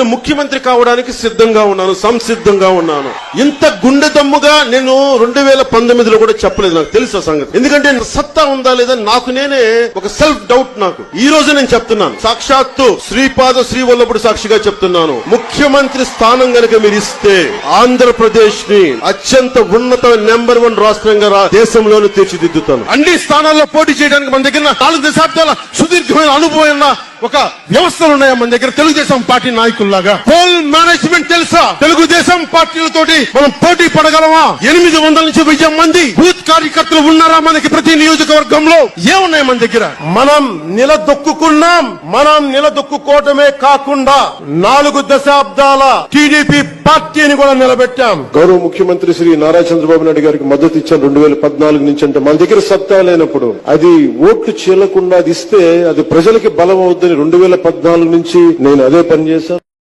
నేను ముఖ్యమంత్రి కావడానికి సిద్ధంగా ఉన్నాను సంసిద్ధంగా ఉన్నాను. ఇంత గుండె దమ్ముగా నేను రెండు వేల పంతొమ్మిదిలో కూడా చెప్పలేదు నాకు తెలుసు సంగతి. ఎందుకంటే సత్తా ఉందా లేదా నాకు నేనే ఒక సెల్ఫ్ డౌట్ నాకు. ఈ రోజు నేను చెప్తున్నాను. సాక్షాత్తు శ్రీపాద శ్రీవల్లభుడు సాక్షిగా చెప్తున్నాను. ముఖ్యమంత్రి స్థానం గనక మీరు ఇస్తే ఆంధ్రప్రదేశ్ని అత్యంత ఉన్నత నెంబర్ వన్ రాష్ట్రంగా రా- దేశంలోనే తీర్చిదిద్దుతాను. అన్ని స్థానాల్లో పోటీ చేయడానికి మన దగ్గర నాలుగు దశాబ్దాల సుదీర్ఘమైన అనుభవం ఉన్న ఒక వ్యవస్థలు ఉన్నాయా మన దగ్గర? తెలుగుదేశం పార్టీ నాయకుల్లాగా. హోల్ మేనేజ్మెంట్ తెలుసా? తెలుగుదేశం పార్టీలతోటి మనం పోటీ పడగలమా? ఎనిమిది వందల నుంచి వెయ్యి మంది కార్యకర్తలు ఉన్నారా మనకి ప్రతి నియోజకవర్గంలో? ఏమున్నాయి మన దగ్గర? మనం నిలదొక్కుకున్నాం. మనం నిలదొక్కుకోవటమే కాకుండా నాలుగు దశాబ్దాల టీడీపీ పార్టీని కూడా నిలబెట్టాం. గౌరవ ముఖ్యమంత్రి శ్రీ నారా చంద్రబాబు నాయుడు గారికి మద్దతు ఇచ్చాను రెండు వేల పద్నాలుగు నుంచి అంటే మన దగ్గర సత్తా లేనప్పుడు. అది ఓట్లు చీలకుండా అది ఇస్తే అది ప్రజలకి బలం అవుద్దని రెండు వేల పద్నాలుగు నుంచి నేను అదే పని చేశాను.